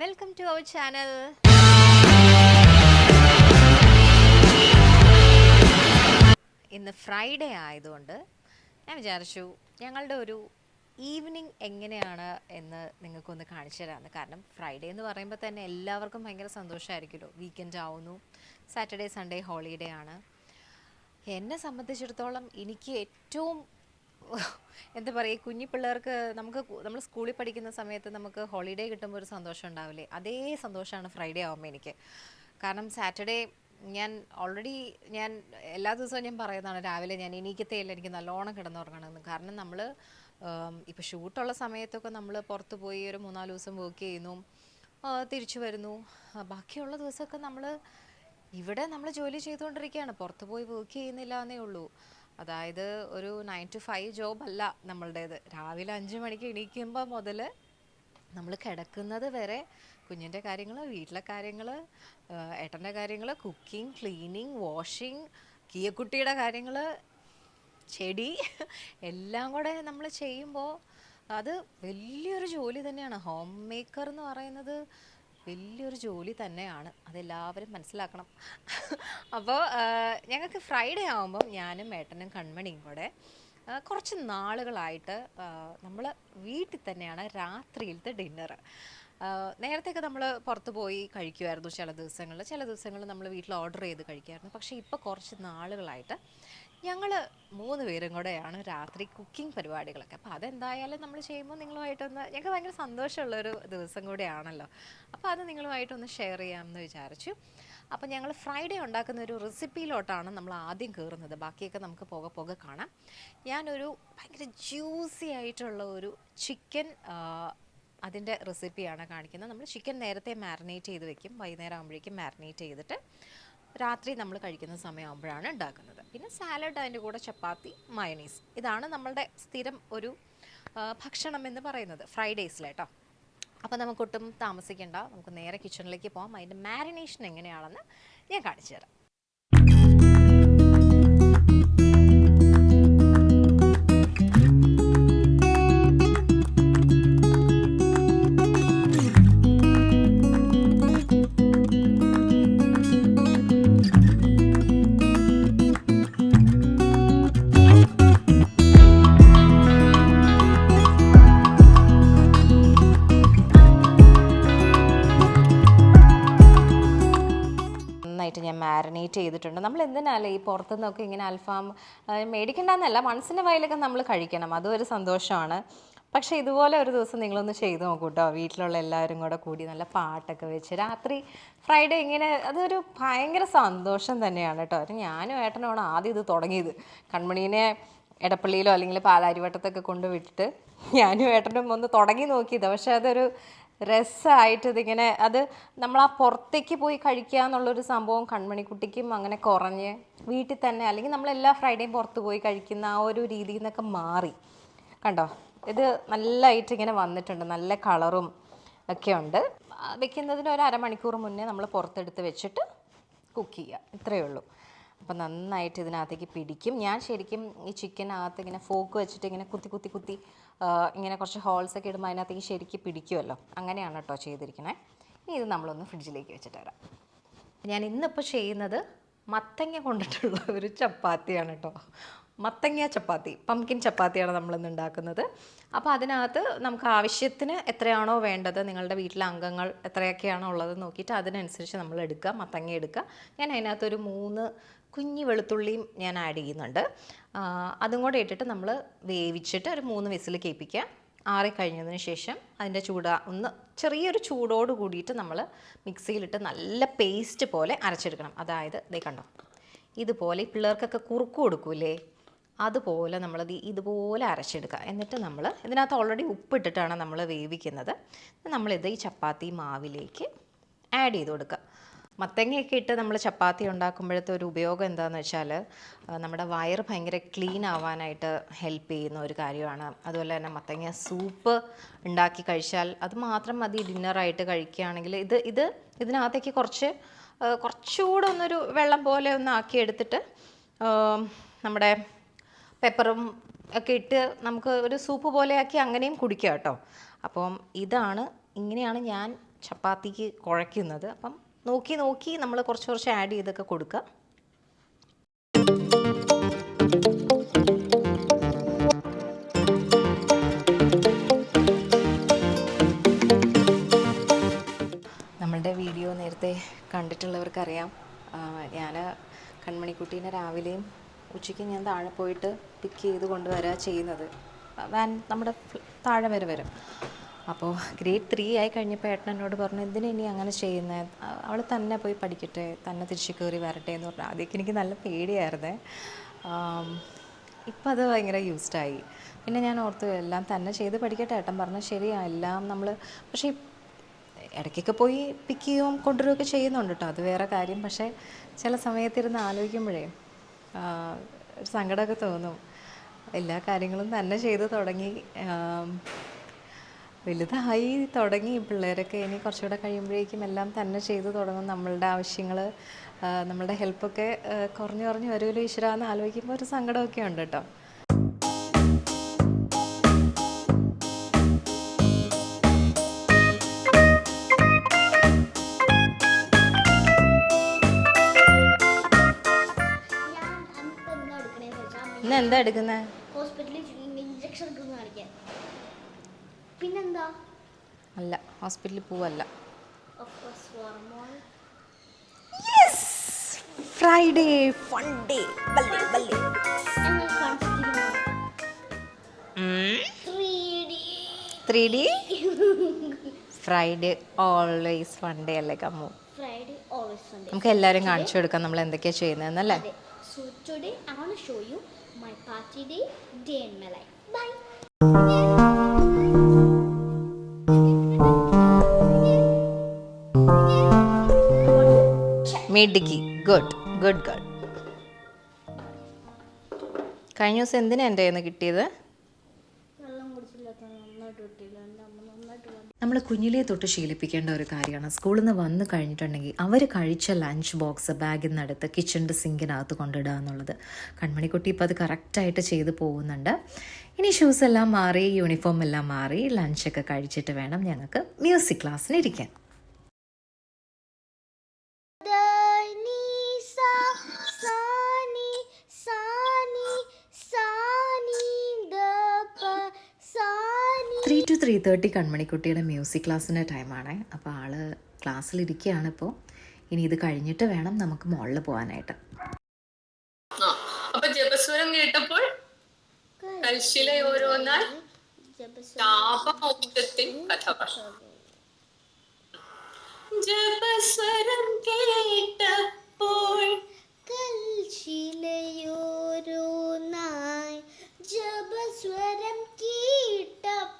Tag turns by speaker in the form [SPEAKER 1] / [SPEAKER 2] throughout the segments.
[SPEAKER 1] Welcome to our channel ഇന്ന് Friday ആയതുകൊണ്ട് ഞാൻ വിചാരിച്ചു ഞങ്ങളുടെ ഒരു ഈവനിങ് എങ്ങനെയാണ് എന്ന് നിങ്ങൾക്കൊന്ന് കാണിച്ചു തരാമെന്ന് കാരണം ഫ്രൈഡേ എന്ന് പറയുമ്പോൾ തന്നെ എല്ലാവർക്കും ഭയങ്കര സന്തോഷമായിരിക്കുമല്ലോ വീക്കെൻഡ് ആവുന്നു. സാറ്റർഡേ സൺഡേ ഹോളിഡേ ആണ്. എന്നെ സംബന്ധിച്ചിടത്തോളം എനിക്ക് ഏറ്റവും എന്താ പറയുക കുഞ്ഞി പിള്ളേർക്ക് നമുക്ക് നമ്മൾ സ്കൂളിൽ പഠിക്കുന്ന സമയത്ത് നമുക്ക് ഹോളിഡേ കിട്ടുമ്പോൾ ഒരു സന്തോഷം ഉണ്ടാവില്ലേ? അതേ സന്തോഷമാണ് ഫ്രൈഡേ ആവുമ്പോൾ എനിക്ക്. കാരണം സാറ്റർഡേ ഞാൻ ഓൾറെഡി ഞാൻ എല്ലാ ദിവസവും ഞാൻ പറയുന്നതാണ് രാവിലെ ഞാൻ എണീക്കത്തേയില്ല എനിക്ക് നല്ലോണം കിടന്നുറങ്ങണമെന്ന്. കാരണം നമ്മൾ ഇപ്പോൾ ഷൂട്ടുള്ള സമയത്തൊക്കെ നമ്മൾ പുറത്ത് പോയി ഒരു മൂന്നാൽ ദിവസം വർക്ക് ചെയ്യുന്നു തിരിച്ചു വരുന്നു. ബാക്കിയുള്ള ദിവസമൊക്കെ നമ്മൾ ഇവിടെ നമ്മൾ ജോലി ചെയ്തുകൊണ്ടിരിക്കുകയാണ്. പുറത്ത് പോയി വർക്ക് ചെയ്യുന്നില്ല എന്നേ ഉള്ളൂ. അതായത് ഒരു നയൻ ടു ഫൈവ് ജോബ് അല്ല നമ്മളുടേത്. രാവിലെ അഞ്ച് മണിക്ക് എണീക്കുമ്പോൾ മുതൽ നമ്മൾ കിടക്കുന്നത് വരെ കുഞ്ഞിന്റെ കാര്യങ്ങൾ വീട്ടിലെ കാര്യങ്ങൾ ഏട്ടന്റെ കാര്യങ്ങൾ കുക്കിംഗ് ക്ലീനിങ് വാഷിംഗ് കീയക്കുട്ടിയുടെ കാര്യങ്ങൾ ചെടി എല്ലാം കൂടെ നമ്മൾ ചെയ്യുമ്പോൾ അത് വലിയൊരു ജോലി തന്നെയാണ്. ഹോം മേക്കർ എന്ന് പറയുന്നത് വലിയൊരു ജോലി തന്നെയാണ്. അതെല്ലാവരും മനസ്സിലാക്കണം. അപ്പോൾ ഞങ്ങൾക്ക് ഫ്രൈഡേ ആകുമ്പം ഞാനും ഏട്ടനും കൺമണിയും കൂടെ കുറച്ച് നാളുകളായിട്ട് നമ്മൾ വീട്ടിൽ തന്നെയാണ് രാത്രിയിലത്തെ ഡിന്നർ നേരത്തെയൊക്കെ നമ്മൾ പുറത്ത് പോയി കഴിക്കുമായിരുന്നു ചില ദിവസങ്ങളിൽ. ചില ദിവസങ്ങളിൽ നമ്മൾ വീട്ടിൽ ഓർഡർ ചെയ്ത് കഴിക്കുമായിരുന്നു പക്ഷേ ഇപ്പോൾ കുറച്ച് നാളുകളായിട്ട് ഞങ്ങൾ മൂന്ന് പേരും കൂടെയാണ് രാത്രി കുക്കിംഗ് പരിപാടികളൊക്കെ. അപ്പോൾ അതെന്തായാലും നമ്മൾ ചെയ്യുമ്പോൾ നിങ്ങളുമായിട്ടൊന്ന് ഞങ്ങൾക്ക് ഭയങ്കര സന്തോഷമുള്ളൊരു ദിവസം കൂടെയാണല്ലോ. അപ്പോൾ അത് നിങ്ങളുമായിട്ടൊന്ന് ഷെയർ ചെയ്യാമെന്ന് വിചാരിച്ചു. അപ്പോൾ ഞങ്ങൾ ഫ്രൈഡേ ഉണ്ടാക്കുന്ന ഒരു റെസിപ്പിയിലോട്ടാണ് നമ്മൾ ആദ്യം കയറുന്നത് ബാക്കിയൊക്കെ നമുക്ക് പോകെ പോകെ കാണാം. ഞാനൊരു ഭയങ്കര ജ്യൂസി ആയിട്ടുള്ള ഒരു ചിക്കൻ അതിന്റെ റെസിപ്പിയാണ് കാണിക്കുന്നത്. നമ്മൾ ചിക്കൻ നേരത്തെ മാരിനേറ്റ് ചെയ്ത് വെക്കും. വൈകുന്നേരം ആകുമ്പോഴേക്കും മാരിനേറ്റ് ചെയ്തിട്ട് രാത്രി നമ്മൾ കഴിക്കുന്ന സമയമാകുമ്പോഴാണ് ഉണ്ടാക്കുന്നത്. പിന്നെ സാലഡ് അതിന്റെ കൂടെ ചപ്പാത്തി മയണീസ് ഇതാണ് നമ്മളുടെ സ്ഥിരം ഒരു ഭക്ഷണം എന്ന് പറയുന്നത് ഫ്രൈഡേയ്സിലേട്ടോ അപ്പോൾ നമുക്കൊട്ടും താമസിക്കേണ്ട നമുക്ക് നേരെ കിച്ചണിലേക്ക് പോകാം അതിന്റെ മാരിനേഷൻ എങ്ങനെയാണെന്ന് ഞാൻ കാണിച്ചു തരാം. നന്നായിട്ട് ഞാൻ മാരിനേറ്റ് ചെയ്തിട്ടുണ്ട്. നമ്മൾ എന്തിനാലേ ഈ പുറത്തുനിന്നൊക്കെ ഇങ്ങനെ അൽഫാം മേടിക്കേണ്ടെന്നല്ല മനസ്സിന്റെ വയലൊക്കെ നമ്മൾ കഴിക്കണം. അതും ഒരു സന്തോഷമാണ്. പക്ഷേ ഇതുപോലെ ഒരു ദിവസം നിങ്ങളൊന്ന് ചെയ്ത് നോക്കൂ കേട്ടോ വീട്ടിലുള്ള എല്ലാവരും കൂടെ കൂടി നല്ല പാട്ടൊക്കെ വെച്ച് രാത്രി ഫ്രൈഡേ ഇങ്ങനെ അതൊരു ഭയങ്കര സന്തോഷം തന്നെയാണ് കേട്ടോ ഞാനും ഏട്ടനുമാണ് ആദ്യം ഇത് തുടങ്ങിയത്. കൺമണീനെ എടപ്പള്ളിയിലോ അല്ലെങ്കിൽ പാലാരിവട്ടത്തൊക്കെ കൊണ്ടുവിട്ടിട്ട് ഞാനും ഏട്ടനും ഒന്ന് തുടങ്ങി നോക്കിയത്. പക്ഷേ അതൊരു രസമായിട്ട് ഇതിങ്ങനെ അത് നമ്മൾ ആ പുറത്തേക്ക് പോയി കഴിക്കുക എന്നുള്ളൊരു സംഭവം കൺമണിക്കുട്ടിക്കും അങ്ങനെ കുറഞ്ഞ് വീട്ടിൽ തന്നെ അല്ലെങ്കിൽ നമ്മൾ എല്ലാ ഫ്രൈഡേയും പുറത്ത് പോയി കഴിക്കുന്ന ആ ഒരു രീതിയിൽ നിന്നൊക്കെ മാറി. കണ്ടോ? ഇത് നല്ലതായിട്ട് ഇങ്ങനെ വന്നിട്ടുണ്ട്. നല്ല കളറും ഒക്കെ ഉണ്ട് വെക്കുന്നതിന് ഒരു അരമണിക്കൂർ മുന്നേ നമ്മൾ പുറത്തെടുത്ത് വെച്ചിട്ട് കുക്ക് ചെയ്യുക ഇത്രയേ ഉള്ളൂ. അപ്പം നന്നായിട്ട് ഇതിനകത്തേക്ക് പിടിക്കും. ഞാൻ ശരിക്കും ഈ ചിക്കനകത്ത് ഇങ്ങനെ ഫോക്ക് വെച്ചിട്ട് ഇങ്ങനെ കുത്തി കുത്തി കുത്തി ഇങ്ങനെ കുറച്ച് ഹോൾസ് ഒക്കെ ഇടുമ്പോൾ അതിനകത്തേക്ക് ശരിക്ക് പിടിക്കുമല്ലോ അങ്ങനെയാണ് കേട്ടോ ചെയ്തിരിക്കണേ. ഇനി ഇത് നമ്മളൊന്ന് ഫ്രിഡ്ജിലേക്ക് വെച്ചിട്ട് വരാം. ഞാൻ ഇന്നിപ്പോൾ ചെയ്യുന്നത് മത്തങ്ങ കൊണ്ടിട്ടുള്ള ഒരു ചപ്പാത്തിയാണ് കേട്ടോ. മത്തങ്ങ ചപ്പാത്തി പംകിൻ ചപ്പാത്തിയാണ് നമ്മളിന്ന് ഉണ്ടാക്കുന്നത്. അപ്പോൾ അതിനകത്ത് നമുക്ക് ആവശ്യത്തിന് എത്രയാണോ വേണ്ടത് നിങ്ങളുടെ വീട്ടിലെ അംഗങ്ങൾ എത്രയൊക്കെയാണോ ഉള്ളത് നോക്കിയിട്ട് അതിനനുസരിച്ച് നമ്മൾ എടുക്കുക മത്തങ്ങ എടുക്കുക. ഞാൻ അതിനകത്തൊരു മൂന്ന് കുഞ്ഞി വെളുത്തുള്ളിയും ഞാൻ ആഡ് ചെയ്യുന്നുണ്ട്. അതും കൂടെ ഇട്ടിട്ട് നമ്മൾ വേവിച്ചിട്ട് ഒരു മൂന്ന് വിസിൽ കേൾപ്പിക്കുക. ആറിക്കഴിഞ്ഞതിന് ശേഷം അതിന്റെ ചൂട ഒന്ന് ചെറിയൊരു ചൂടോട് കൂടിയിട്ട് നമ്മൾ മിക്സിയിലിട്ട് നല്ല പേസ്റ്റ് പോലെ അരച്ചെടുക്കണം. അതായത് ഇതേ കണ്ടോ ഇതുപോലെ ഈ പിള്ളേർക്കൊക്കെ കുറുക്ക് കൊടുക്കൂലേ? അതുപോലെ നമ്മൾ ഇതുപോലെ അരച്ചെടുക്കുക. എന്നിട്ട് നമ്മൾ ഇതിനകത്ത് ഓൾറെഡി ഉപ്പിട്ടിട്ടാണ് നമ്മൾ വേവിക്കുന്നത്. നമ്മളിത് ഈ ചപ്പാത്തി മാവിലേക്ക് ആഡ് ചെയ്ത് കൊടുക്കുക. മത്തങ്ങയൊക്കെ ഇട്ട് നമ്മൾ ചപ്പാത്തി ഉണ്ടാക്കുമ്പോഴത്തെ ഒരു ഉപയോഗം എന്താണെന്ന് വെച്ചാൽ നമ്മുടെ വയർ ഭയങ്കര ക്ലീൻ ആവാനായിട്ട് ഹെൽപ്പ് ചെയ്യുന്ന ഒരു കാര്യമാണ്. അതുപോലെ തന്നെ മത്തങ്ങ സൂപ്പ് ഉണ്ടാക്കി കഴിച്ചാൽ അത് മാത്രം മതി ഡിന്നറായിട്ട് കഴിക്കുകയാണെങ്കിൽ. ഇത് ഇത് ഇതിനകത്തേക്ക് കുറച്ച് കുറച്ചുകൂടെ ഒന്നൊരു വെള്ളം പോലെ ഒന്ന് ആക്കി എടുത്തിട്ട് നമ്മുടെ പെപ്പറും ഒക്കെ ഇട്ട് നമുക്ക് ഒരു സൂപ്പ് പോലെ ആക്കി അങ്ങനെയും കുടിക്കാം കേട്ടോ. അപ്പം ഇതാണ് ഇങ്ങനെയാണ് ഞാൻ ചപ്പാത്തിക്ക് കുഴയ്ക്കുന്നത്. അപ്പം നോക്കി നോക്കി നമ്മൾ കുറച്ച് കുറച്ച് ആഡ് ചെയ്തൊക്കെ കൊടുക്കുക നമ്മളുടെ വീഡിയോ നേരത്തെ കണ്ടിട്ടുള്ളവർക്കറിയാം. ഞാൻ കൺമണിക്കുട്ടീനെ രാവിലെയും ഉച്ചയ്ക്ക് ഞാൻ താഴെ പോയിട്ട് പിക്ക് ചെയ്ത് കൊണ്ടുവരാ ചെയ്യുന്നത്. വാൻ നമ്മുടെ താഴെ വരെ വരും. അപ്പോൾ ഗ്രേഡ് ത്രീ ആയി കഴിഞ്ഞപ്പോൾ ഏട്ടൻ എന്നോട് പറഞ്ഞു എന്തിനാ ഇനി അങ്ങനെ ചെയ്യുന്നത് അവൾ തന്നെ പോയി പഠിക്കട്ടെ തന്നെ തിരിച്ചു കയറി വരട്ടെ എന്ന് പറഞ്ഞു. ആദ്യമൊക്കെ എനിക്ക് നല്ല പേടിയായിരുന്നേ. ഇപ്പം അത് ഭയങ്കര യൂസ്ഡായി പിന്നെ ഞാൻ ഓർത്തു എല്ലാം തന്നെ ചെയ്ത് പഠിക്കട്ടെ ഏട്ടൻ പറഞ്ഞു. ശരിയാ എല്ലാം നമ്മൾ പക്ഷേ ഇടയ്ക്കൊക്കെ പോയി പിക്ക് ചെയ്യുകയും കൊണ്ടുവരികയൊക്കെ ചെയ്യുന്നുണ്ട് കേട്ടോ അത് വേറെ കാര്യം. പക്ഷേ ചില സമയത്തിരുന്ന് ആലോചിക്കുമ്പോഴേ ഒരു സങ്കടമൊക്കെ തോന്നും. എല്ലാ കാര്യങ്ങളും തന്നെ ചെയ്ത് തുടങ്ങി. വലുതായി തുടങ്ങി പിള്ളേരൊക്കെ ഇനി കുറച്ചുകൂടെ കഴിയുമ്പോഴേക്കും എല്ലാം തന്നെ ചെയ്ത് തുടങ്ങും. നമ്മളുടെ ആവശ്യങ്ങൾ നമ്മളുടെ ഹെൽപ്പൊക്കെ കുറഞ്ഞു കുറഞ്ഞു വരുമല്ലോ ഈശ്വര എന്ന് ആലോചിക്കുമ്പോൾ ഒരു സങ്കടമൊക്കെ ഉണ്ട് കേട്ടോ.
[SPEAKER 2] എന്താ
[SPEAKER 1] ഇന്ന് എടുക്കുന്നത്
[SPEAKER 2] ഹോസ്പിറ്റലിൽ പിന്നെന്താ
[SPEAKER 1] അല്ല ഹോസ്പിറ്റലിൽ പോവല്ല. ഫ്രൈഡേ ഫൺ ഡേ ബല്ലേ ബല്ലേ
[SPEAKER 2] എന്നെ 3D.
[SPEAKER 1] Three D Friday always fun day അല്ലേ കമ്മു. നമുക്ക് എല്ലാവരും കാണിച്ചു കൊടുക്കാം നമ്മൾ എന്തൊക്കെയാ ചെയ്യുന്നതെന്നല്ലേ.
[SPEAKER 2] So today I want to show you my party day, day in my life. Bye.
[SPEAKER 1] മിടുക്കി. ഗുഡ് ഗുഡ് ഗുഡ് കഴിഞ്ഞ ദിവസം എന്തിനാ എന്റെ കയ്യിൽ നിന്ന് കിട്ടിയത്? നമ്മൾ കുഞ്ഞിലേ തൊട്ട് ശീലിപ്പിക്കേണ്ട ഒരു കാര്യമാണ്. സ്കൂളിൽ നിന്ന് വന്ന് കഴിഞ്ഞിട്ടുണ്ടെങ്കിൽ അവർ കഴിച്ച ലഞ്ച് ബോക്സ് ബാഗിൽ നിന്നെടുത്ത് കിച്ചണിന്റെ സിങ്കിനകത്ത് കൊണ്ടിടുക എന്നുള്ളത്. കൺമണിക്കുട്ടി ഇപ്പോൾ അത് കറക്റ്റായിട്ട് ചെയ്ത് പോകുന്നുണ്ട്. ഇനി ഷൂസ് എല്ലാം മാറി യൂണിഫോം എല്ലാം മാറി ലഞ്ചൊക്കെ കഴിച്ചിട്ട് വേണം ഞങ്ങൾക്ക് മ്യൂസിക് ക്ലാസ്സിന് ഇരിക്കാൻ. ത്രീ ടു ത്രീ തേർട്ടി കൺമണിക്കുട്ടിയുടെ മ്യൂസിക് ക്ലാസ്സിന്റെ ടൈമാണ് അപ്പോൾ ആൾ ക്ലാസ്സിലിരിക്കുകയാണ് ഇപ്പോൾ ഇനി ഇത് കഴിഞ്ഞിട്ട് വേണം നമുക്ക് മുകളിൽ പോകാനായിട്ട്
[SPEAKER 3] അപ്പൊ ജപസ്വരം കേട്ടപ്പോൾ കൽശിലെ ഓരോന്നാൽ ശാപമോക്ഷത്തിൻ കഥ ജപസ്വരം കേട്ടപ്പോൾ
[SPEAKER 2] കൽശിലയോരോ നായ് ജപസ്വരം കേട്ടപ്പോൾ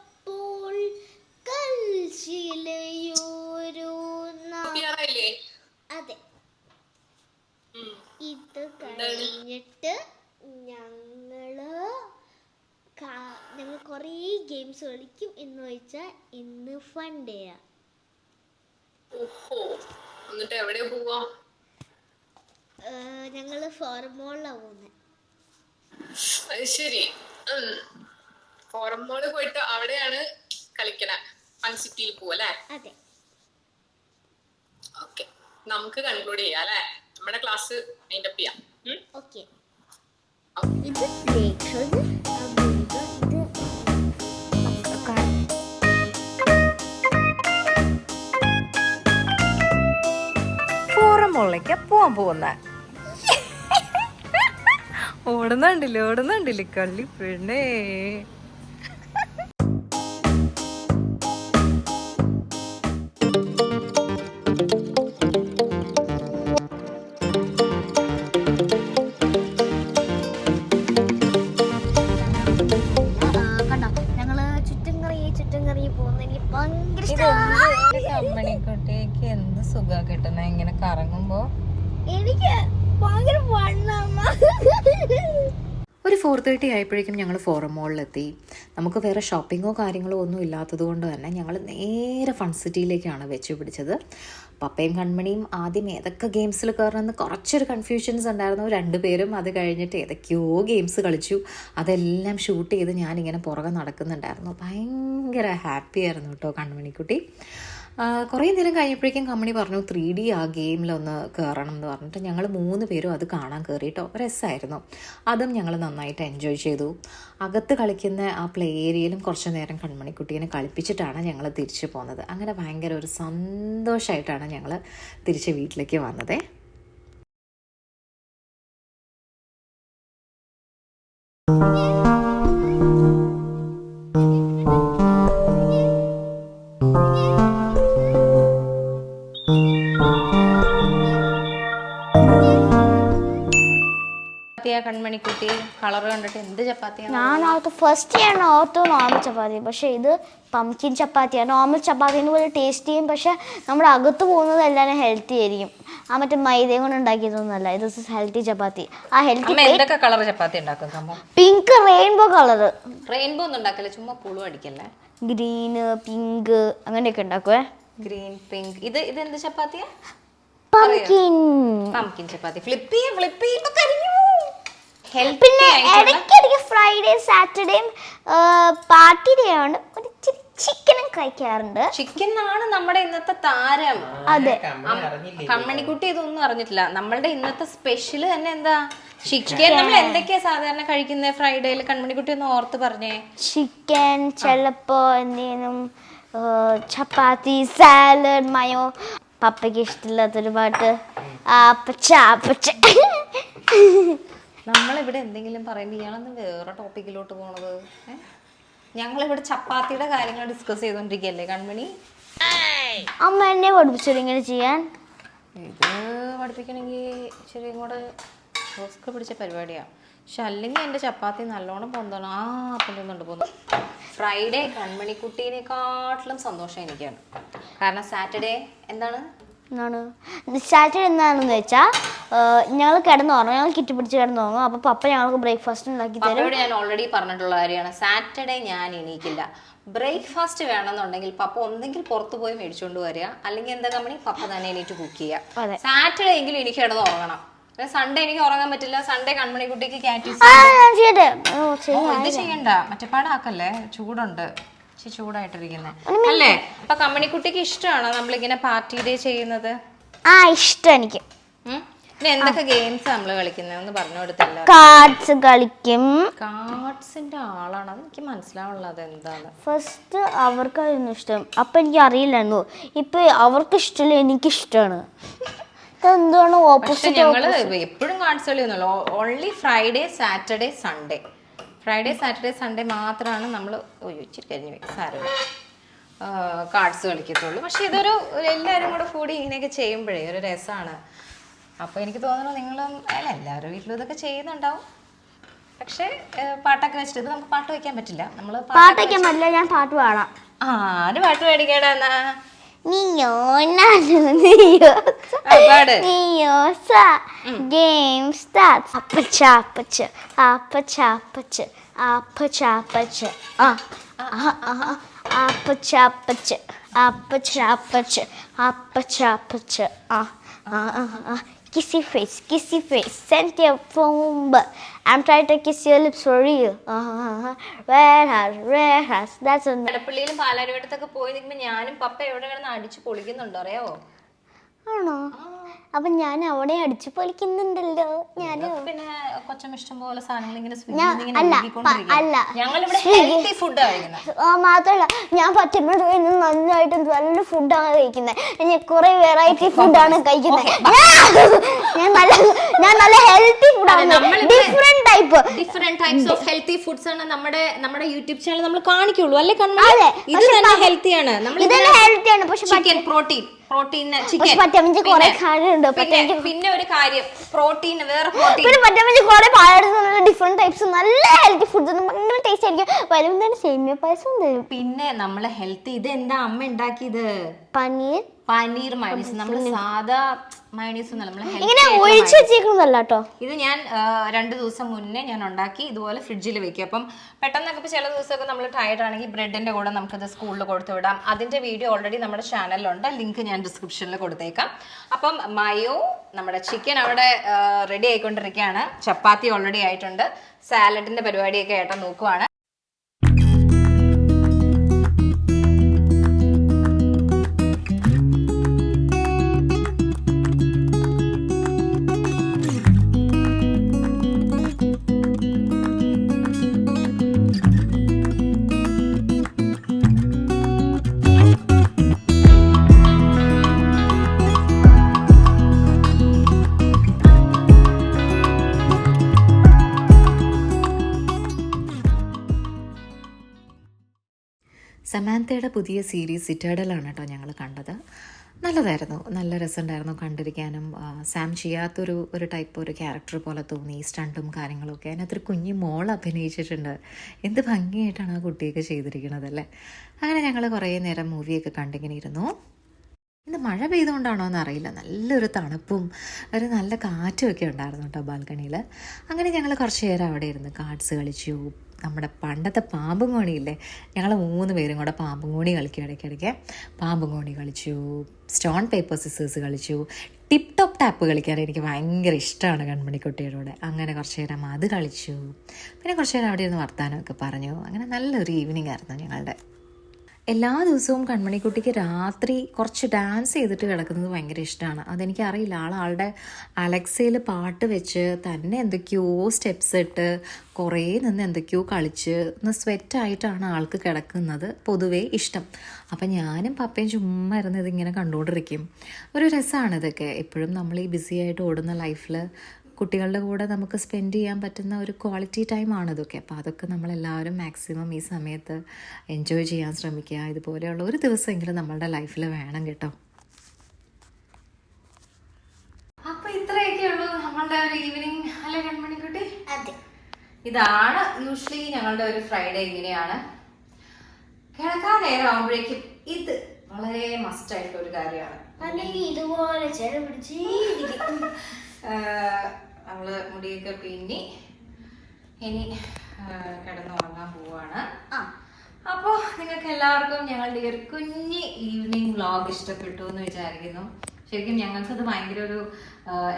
[SPEAKER 2] കൽശിലയോരോ അതെ. ഇത് കഴിഞ്ഞിട്ട് ഞങ്ങൾ ഞങ്ങൾ കുറേ ഗെയിംസ് കളിക്കും എന്ന് വെച്ചാൽ ഇന്ന് ഫൺ
[SPEAKER 3] ഡേ എന്നിട്ട് എവിടെ പോവാ?
[SPEAKER 2] ഞങ്ങൾ ഫോർമോളിലാണ് പോകുന്നത്
[SPEAKER 3] അത് ശരി. ഫോറം മോൾ പോയിട്ട് അവിടെയാണ് കളിക്കണ ഫൺ സിറ്റിയിൽ പോവല്ലേ?
[SPEAKER 2] അതെ.
[SPEAKER 3] ഓക്കെ നമുക്ക് കൺക്ലൂഡ് ചെയ്യാം അല്ലേ? നമ്മുടെ ക്ലാസ് മൈൻഡപ്പ് ചെയ്യാം?
[SPEAKER 2] ഓക്കെ ഇത്
[SPEAKER 1] മുകളിലേക്ക് പോവാൻ പോകുന്ന. ഓടുന്നുണ്ടില്ലേ ഓടുന്നുണ്ടില്ലേ കള്ളി പെണ്ണേ. ഫോർ തേർട്ടി ആയപ്പോഴേക്കും ഞങ്ങൾ ഫോറം മോളിലെത്തി നമുക്ക് വേറെ ഷോപ്പിങ്ങോ കാര്യങ്ങളോ ഒന്നും ഇല്ലാത്തത് കൊണ്ട് തന്നെ ഞങ്ങൾ നേരെ ഫൺ സിറ്റിയിലേക്കാണ് വെച്ച് പിടിച്ചത്. പപ്പയും കൺമണിയും ആദ്യം ഏതൊക്കെ ഗെയിംസിൽ കയറണമെന്ന് കുറച്ചൊരു കൺഫ്യൂഷൻസ് ഉണ്ടായിരുന്നു. രണ്ടുപേരും അത് കഴിഞ്ഞിട്ട് ഏതൊക്കെയോ ഗെയിംസ് കളിച്ചു. അതെല്ലാം ഷൂട്ട് ചെയ്ത് ഞാനിങ്ങനെ പുറകെ നടക്കുന്നുണ്ടായിരുന്നു. ഭയങ്കര ഹാപ്പി ആയിരുന്നു കേട്ടോ കൺമണിക്കുട്ടി. കുറേ നേരം കഴിഞ്ഞപ്പോഴേക്കും കമ്പനി പറഞ്ഞു ത്രീ ഡി ആ ഗെയിമിലൊന്ന് കയറണം എന്ന് പറഞ്ഞിട്ട് ഞങ്ങൾ മൂന്ന് പേരും അത് കാണാൻ കയറിയിട്ടോ രസമായിരുന്നു അതും ഞങ്ങൾ നന്നായിട്ട് എൻജോയ് ചെയ്തു. അകത്ത് കളിക്കുന്ന ആ പ്ലേ ഏരിയയിലും കുറച്ച് നേരം കൺമണിക്കുട്ടീനെ കളിപ്പിച്ചിട്ടാണ് ഞങ്ങൾ തിരിച്ചു പോകുന്നത് അങ്ങനെ ഭയങ്കര ഒരു സന്തോഷമായിട്ടാണ് ഞങ്ങൾ തിരിച്ച് വീട്ടിലേക്ക് വന്നത്. ചപ്പാത്തിയാ കൺമണിക്കുട്ടി കളർ കണ്ടിട്ട് എന്ത് ചപ്പാത്തിയാണ്?
[SPEAKER 2] ഞാൻ ഓർത്ത് ഫസ്റ്റ് ഞാൻ ഓർത്തു നോർമൽ ചപ്പാത്തി. പക്ഷെ ഇത് പംകിൻ ചപ്പാത്തിയാണ് നോർമൽ ചപ്പാത്തിന് പോലെ ടേസ്റ്റ് ചെയ്യും. പക്ഷെ നമ്മുടെ അകത്ത് പോകുന്നത് എല്ലാവരും ഹെൽത്തി ആയിരിക്കും. ആ മറ്റേ മൈദയും കൊണ്ട് ഉണ്ടാക്കിയതൊന്നുമല്ല. ഇത് ഹെൽത്തി ചപ്പാത്തി. ആ ഹെൽത്തി
[SPEAKER 1] അമ്മ എന്തൊക്കെ കളർ ചപ്പാത്തി ഉണ്ടാക്കും
[SPEAKER 2] പിങ്ക് റെയിൻബോ കളർ
[SPEAKER 1] റെയിൻബോ ഒന്നും ഉണ്ടാക്കല്ലേ? ചുമ്മാ പുളു അടിക്കല്ലേ?
[SPEAKER 2] ഗ്രീന് പിങ്ക് അങ്ങനെയൊക്കെ ഉണ്ടാക്കുവേ.
[SPEAKER 1] ഗ്രീൻ പിങ്ക് ഇത് ഇത് എന്ത് ചപ്പാത്തിയാ
[SPEAKER 2] പംകിൻ
[SPEAKER 1] പംകിൻ ചപ്പാത്തി. ഫ്ലിപ്പ് ചെയ്യാം ഫ്ലിപ്പ് ചെയ്യുമ്പോ കരിഞ്ഞു
[SPEAKER 2] പിന്നെ ഇടയ്ക്കിടയ്ക്ക് ഫ്രൈഡേ സാറ്റർഡേയും പാർട്ടി ഡേ ആണ് ഒരു ചിക്കനും കഴിക്കാറുണ്ട്.
[SPEAKER 1] ചിക്കൻ ആണ് നമ്മുടെ ഇന്നത്തെ താരം.
[SPEAKER 2] അതെ.
[SPEAKER 1] കമ്മണിക്കുട്ടി ഇതൊന്നും അറിഞ്ഞിട്ടില്ല. നമ്മളുടെ ഇന്നത്തെ സ്പെഷ്യൽ തന്നെ എന്താ? ചിക്കൻ നമ്മൾ എന്തൊക്കെയാ സാധാരണ കഴിക്കുന്നത് ഫ്രൈഡേയിൽ കൺമണിക്കുട്ടി ഒന്ന് ഓർത്ത് പറഞ്ഞേ.
[SPEAKER 2] ചിക്കൻ ചിലപ്പോ എന്തെങ്കിലും ചപ്പാത്തി സാലഡ് മയോ പപ്പയ്ക്ക് ഇഷ്ടമില്ലാത്തൊരു പാട്ട്. ആപ്പച്ച ആപ്പച്ച
[SPEAKER 1] നമ്മളിവിടെ എന്തെങ്കിലും പറയുമ്പോൾ ഇയാളെന്ന് വേറെ ടോപ്പിക്കിലോട്ട് പോണത്? ഞങ്ങളിവിടെ ചപ്പാത്തിയുടെ കാര്യങ്ങൾ ഡിസ്കസ് ചെയ്തോണ്ടിരിക്കല്ലേ കൺമണി?
[SPEAKER 2] അമ്മ എന്നെ പഠിപ്പിച്ചത് ഇങ്ങനെ ചെയ്യാൻ.
[SPEAKER 1] ഇത് പഠിപ്പിക്കണമെങ്കിൽ ഇച്ചിരി കൂടെ റിസ്ക് പിടിച്ച പരിപാടിയാണ് പക്ഷെ അല്ലെങ്കിൽ എന്റെ ചപ്പാത്തി നല്ലോണം പൊന്തണം. ആ പൊന്തുന്നുണ്ട് പോന്നു ഫ്രൈഡേ കൺമണിക്കുട്ടീനെക്കാട്ടിലും സന്തോഷം എനിക്കാണ്. കാരണം സാറ്റർഡേ എന്താണ്?
[SPEAKER 2] എന്താണ്? സാറ്റർഡേ എന്താണെന്ന് വെച്ചാൽ ഞങ്ങൾ കിടന്നുറങ്ങും. ഞങ്ങൾ കിറ്റി പിടിച്ച് കിടന്നുറങ്ങും. അപ്പോൾ പപ്പ ഞങ്ങൾക്ക് ബ്രേക്ക്ഫാസ്റ്റ് ഉണ്ടാക്കി തരും.
[SPEAKER 1] ഞാൻ ഓൾറെഡി പറഞ്ഞിട്ടുള്ള കാര്യമാണ്. സാറ്റർഡേ ഞാൻ എണീക്കില്ല. ബ്രേക്ക്ഫാസ്റ്റ് വേണമെന്നുണ്ടെങ്കിൽ പപ്പ ഒന്നെങ്കിൽ പുറത്തു പോയി മേടിച്ചുകൊണ്ട് വരിക. അല്ലെങ്കിൽ എന്താ കമ്പനി? പപ്പ തന്നെ എണീറ്റ് കുക്ക്
[SPEAKER 2] ചെയ്യാം.
[SPEAKER 1] ചെയ്യുക സാറ്റർഡേ എങ്കിലും എനിക്ക് കിടന്ന് ഉറങ്ങണം. സൺഡേ എനിക്ക് ഉറങ്ങാൻ പറ്റില്ല. സൺഡേ കൺമണിക്കുട്ടിക്ക്
[SPEAKER 2] കുട്ടിക്ക്
[SPEAKER 1] ഇത് ചെയ്യണ്ട. മറ്റപ്പാടാക്കല്ലേ ചൂടുണ്ട്. ഇച്ചിരി ചൂടായിട്ടിരിക്കുന്നത് അല്ലേ? അപ്പൊ കമ്മണിക്കുട്ടിക്ക് ഇഷ്ടമാണോ നമ്മളിങ്ങനെ പാർട്ടി ഡേ ചെയ്യുന്നത്?
[SPEAKER 2] ആ ഇഷ്ടം എനിക്ക്?
[SPEAKER 1] പിന്നെ എന്തൊക്കെ ഗെയിംസ് നമ്മൾ കളിക്കുന്നത് ഒന്ന് പറഞ്ഞു കൊടുത്തല്ലോ
[SPEAKER 2] കാർഡ്സ് കളിക്കും.
[SPEAKER 1] കാർഡ്സിന്റെ ആളാണ്. അത് എനിക്ക് മനസ്സിലാവുള്ളത് എന്താണ്.
[SPEAKER 2] ഫസ്റ്റ് അവർക്കായിരുന്നു ഇഷ്ടം. അപ്പൊ എനിക്ക് അറിയില്ലായിരുന്നു. ഇപ്പൊ അവർക്ക് ഇഷ്ടമില്ല? എനിക്ക് ഇഷ്ടമാണ് എന്താണ് ഓപ്പോസിറ്റ്
[SPEAKER 1] ഞങ്ങൾ എപ്പോഴും cards കളിയൊന്നുമല്ല. Only Friday Saturday Sunday Friday Saturday Sunday മാത്രമാണ് നമ്മൾ ഇച്ചിരി കഴിഞ്ഞ് സാരമില്ല. കാർഡ്സ് കളിക്കത്തുള്ളൂ. പക്ഷേ ഇതൊരു എല്ലാവരും കൂടെ കൂടി ഇങ്ങനെയൊക്കെ ചെയ്യുമ്പോഴേ ഒരു രസമാണ് അപ്പോൾ എനിക്ക് തോന്നുന്നു നിങ്ങളും അല്ല എല്ലാവരും വീട്ടിലും ഇതൊക്കെ ചെയ്യുന്നുണ്ടാവും. പക്ഷേ പാട്ടൊക്കെ വെച്ചിട്ട് ഇത് നമുക്ക് പാട്ട് വയ്ക്കാൻ പറ്റില്ല. നമ്മൾ
[SPEAKER 2] പാട്ട് വയ്ക്കാൻ പറ്റില്ല ഞാൻ പാട്ട് പാടാം.
[SPEAKER 1] ആര് പാട്ട് മേടിക്കടാ എന്നാ?
[SPEAKER 2] ഗെയിം സ്റ്റാർട്ട് അപ്പച്ച അപ്പച്ച അപ്പച്ച അപ്പച്ച അപ്പച്ച അപ്പച്ച. ആ. അപ്പച്ച അപ്പച്ച അപ്പച്ച അപ്പച്ച അപ്പച്ച അപ്പച്ച. ആ ആ ആ ആ. Kissy face, kissy face, send your phone, but I'm trying to kiss your lips for real. Uh-huh. Red has, red has, that's a
[SPEAKER 1] കടപ്പള്ളിയിലും പാലാരിവട്ടത്തൊക്കെ പോയി നിൽക്കുമ്പോൾ ഞാനും പപ്പ എവിടെ കിടന്ന് അടിച്ച് പൊളിക്കുന്നുണ്ടോ അറിയാവോ
[SPEAKER 2] ആണോ? അപ്പൊ ഞാൻ അവിടെ അടിച്ചു പൊളിക്കുന്നുണ്ടല്ലോ ഞാൻ
[SPEAKER 1] ഇതൊക്കെ പിന്നെ കൊച്ചം ഇഷ്ടം പോലെ സാധനങ്ങൾ ഇങ്ങനെ
[SPEAKER 2] ഞാൻ-
[SPEAKER 1] ഫുഡ്
[SPEAKER 2] മാത്രല്ല ഞാൻ പറ്റുമ്പോൾ നന്നായിട്ട് നല്ല ഫുഡാണ് കഴിക്കുന്നത് ഞാൻ കുറെ വെറൈറ്റി ഫുഡാണ് കഴിക്കുന്നത് ഞാൻ നല്ല ഞാൻ നല്ല ഹെൽത്തി ഫുഡാണ് different type
[SPEAKER 1] different types of healthy foods ആണ് നമ്മുടെ നമ്മുടെ യൂട്യൂബ് ചാനൽ നമ്മൾ കാണിക്കുള്ളൂ. അല്ലേ
[SPEAKER 2] കണ്ണു
[SPEAKER 1] ഇത് തന്നെ ഹെൽത്തിയാണ് നമ്മൾ
[SPEAKER 2] ഇതെല്ലാം ഹെൽത്തിയാണ് പക്ഷെ
[SPEAKER 1] ചിക്കൻ പ്രോട്ടീൻ പ്രോട്ടീൻ ചിക്കൻ.
[SPEAKER 2] പറ്റമിഞ്ച് കുറെ കാര്യമുണ്ട്.
[SPEAKER 1] പിന്നെ ഒരു കാര്യം പ്രോട്ടീൻ വേറെ പ്രോട്ടീൻ.
[SPEAKER 2] പിന്നെ പറ്റമിഞ്ച് കുറെ പായസം ഡിഫറെന്റ് ടൈപ്സ് നല്ല ഹെൽത്തി ഫുഡ്സ് ഭയങ്കര ടേസ്റ്റ് ആയിരിക്കും. വരുമ്പോൾ തന്നെ സേമിയ പായസം തരും.
[SPEAKER 1] പിന്നെ നമ്മളെ ഹെൽത്ത് ഇത് എന്താ അമ്മ ഉണ്ടാക്കിയത്?
[SPEAKER 2] പനീർ
[SPEAKER 1] പനീർ മയണീസ്. നമ്മൾ സാധാ മയണീസ് ഒന്നല്ല നമ്മൾ
[SPEAKER 2] ഇങ്ങനെ ഒഴിച്ചു വെച്ചേക്കുന്നതല്ല കേട്ടോ
[SPEAKER 1] ഇത് ഞാൻ രണ്ടു ദിവസം മുന്നേ ഞാൻ ഉണ്ടാക്കി ഇതുപോലെ ഫ്രിഡ്ജിൽ വെക്കും. അപ്പം പെട്ടെന്നൊക്കെ ഇപ്പോൾ ചില ദിവസമൊക്കെ നമ്മൾ ടയർഡ് ആണെങ്കിൽ ബ്രെഡിന്റെ കൂടെ നമുക്കത് സ്കൂളിൽ കൊടുത്തു വിടാം. അതിന്റെ വീഡിയോ ഓൾറെഡി നമ്മുടെ ചാനലിലുണ്ട് ലിങ്ക് ഞാൻ ഡിസ്ക്രിപ്ഷനിൽ കൊടുത്തേക്കാം. അപ്പം മയോ നമ്മുടെ ചിക്കൻ അവിടെ റെഡി ആയിക്കൊണ്ടിരിക്കുകയാണ്. ചപ്പാത്തി ഓൾറെഡി ആയിട്ടുണ്ട്. സാലഡിന്റെ പരിപാടിയൊക്കെ ഏട്ടൻ നോക്കുവാണ്. സമാന്തയുടെ പുതിയ സീരീസ് സിറ്റാഡലാണ് കേട്ടോ ഞങ്ങൾ കണ്ടത്. നല്ലതായിരുന്നു. നല്ല രസമുണ്ടായിരുന്നു കണ്ടിരിക്കാനും. സാം ചെയ്യാത്തൊരു ഒരു ടൈപ്പ് ഒരു ക്യാരക്ടർ പോലെ തോന്നി. സ്റ്റണ്ടും കാര്യങ്ങളൊക്കെ. അതിനകത്തൊരു കുഞ്ഞു മോൾ അഭിനയിച്ചിട്ടുണ്ട്. എന്ത് ഭംഗിയായിട്ടാണ് ആ കുട്ടിയൊക്കെ ചെയ്തിരിക്കുന്നത് അല്ലേ? അങ്ങനെ ഞങ്ങൾ കുറേ നേരം മൂവിയൊക്കെ കണ്ടിങ്ങനെ ഇരുന്നു ഇന്ന് മഴ പെയ്തുകൊണ്ടാണോ എന്നറിയില്ല. നല്ലൊരു തണുപ്പും ഒരു നല്ല കാറ്റും ഒക്കെ ഉണ്ടായിരുന്നു കേട്ടോ ബാൽക്കണിയിൽ അങ്ങനെ ഞങ്ങൾ കുറച്ച് നേരം അവിടെ ഇരുന്ന് കാർഡ്സ് കളിച്ചു നമ്മുടെ പണ്ടത്തെ പാമ്പും കോണിയില്ലേ ഞങ്ങൾ മൂന്ന് പേരും കൂടെ പാമ്പും കോണി കളിക്കും ഇടയ്ക്കിടയ്ക്ക്. പാമ്പും കോണി കളിച്ചു സ്റ്റോൺ പേപ്പർ സിസേഴ്സ് കളിച്ചു ടിപ് ടോപ്പ് ടാപ്പ് കളിക്കാൻ എനിക്ക് ഭയങ്കര ഇഷ്ടമാണ് കൺമണിക്കുട്ടിയുടെ അങ്ങനെ കുറച്ച് നേരം അത് കളിച്ചു. പിന്നെ കുറച്ച് നേരം അവിടെ ഇരുന്ന് വർത്തമാനമൊക്കെ പറഞ്ഞു. അങ്ങനെ നല്ലൊരു ഈവനിങ് ആയിരുന്നു ഞങ്ങളുടെ. എല്ലാ ദിവസവും കൺമണിക്കുട്ടിക്ക് രാത്രി കുറച്ച് ഡാൻസ് ചെയ്തിട്ട് കിടക്കുന്നത് ഭയങ്കര ഇഷ്ടമാണ്. അതെനിക്ക് അറിയില്ല. ആൾ ആളുടെ അലക്സയിൽ പാട്ട് വെച്ച് തന്നെ എന്തൊക്കെയോ സ്റ്റെപ്സ് ഇട്ട് കുറേ നിന്ന് എന്തൊക്കെയോ കളിച്ച് ഒന്ന് സ്വെറ്റായിട്ടാണ് ആൾക്ക് കിടക്കുന്നത് പൊതുവേ ഇഷ്ടം. അപ്പം ഞാനും പപ്പയും ചുമ്മാ ഇരുന്ന് ഇതിങ്ങനെ കണ്ടുകൊണ്ടിരിക്കും ഒരു രസമാണ് ഇതൊക്കെ. എപ്പോഴും നമ്മൾ ഈ ബിസി ആയിട്ട് ഓടുന്ന ലൈഫിൽ കുട്ടികളുടെ കൂടെ നമുക്ക് സ്പെൻഡ് ചെയ്യാൻ പറ്റുന്ന ഒരു ക്വാളിറ്റി ടൈമാണ് ഇതൊക്കെ അപ്പോൾ അതൊക്കെ നമ്മളെല്ലാവരും മാക്സിമം ഈ സമയത്ത് എൻജോയ് ചെയ്യാൻ ശ്രമിക്കുക. ഇതുപോലെയുള്ള ഒരു ദിവസമെങ്കിലും നമ്മളുടെ ലൈഫിൽ വേണം കേട്ടോ. അപ്പോൾ ഇത്രയൊക്കെയുള്ളൂ നമ്മളുടെ ഒരു ഈവനിങ് അല്ലെ കൺമണിക്കുട്ടി?
[SPEAKER 2] അതെ.
[SPEAKER 1] ഇതാണ് യൂഷ്വലി ഞങ്ങളുടെ ഒരു ഫ്രൈഡേ ഇങ്ങനെയാണ്. കിടക്കാൻ നേരം ആകുമ്പോഴേക്കും ഇത് വളരെ മസ്റ്റ് ആയിട്ടുള്ള ഒരു കാര്യമാണ്.
[SPEAKER 2] അല്ലെങ്കിൽ ഇതുപോലെ ചെല
[SPEAKER 1] നമ്മൾ മുടിയൊക്കെ പിന്നി ഇനി കിടന്നുറങ്ങാൻ പോവാണ്.
[SPEAKER 2] ആ.
[SPEAKER 1] അപ്പോൾ നിങ്ങൾക്ക് എല്ലാവർക്കും ഞങ്ങളുടെ ഒരു കുഞ്ഞ് ഈവനിങ് വ്ളോഗ് ഇഷ്ടപ്പെട്ടു എന്ന് വിചാരിക്കുന്നു. ശരിക്കും ഞങ്ങൾക്ക് അത് ഭയങ്കര ഒരു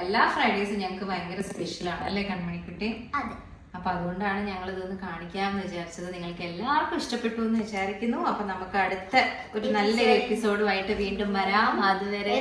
[SPEAKER 1] എല്ലാ ഫ്രൈഡേസും ഞങ്ങൾക്ക് ഭയങ്കര സ്പെഷ്യലാണ് അല്ലേ കൺമണിക്കുട്ടി?
[SPEAKER 2] അതെ.
[SPEAKER 1] അപ്പൊ അതുകൊണ്ടാണ് ഞങ്ങൾ ഇതൊന്ന് കാണിക്കാമെന്ന് വിചാരിച്ചത്. നിങ്ങൾക്ക് എല്ലാവർക്കും ഇഷ്ടപ്പെട്ടു എന്ന് വിചാരിക്കുന്നു. അപ്പൊ നമുക്ക് അടുത്ത ഒരു നല്ലൊരു എപ്പിസോഡുമായിട്ട് വീണ്ടും വരാം. അതുവരെ.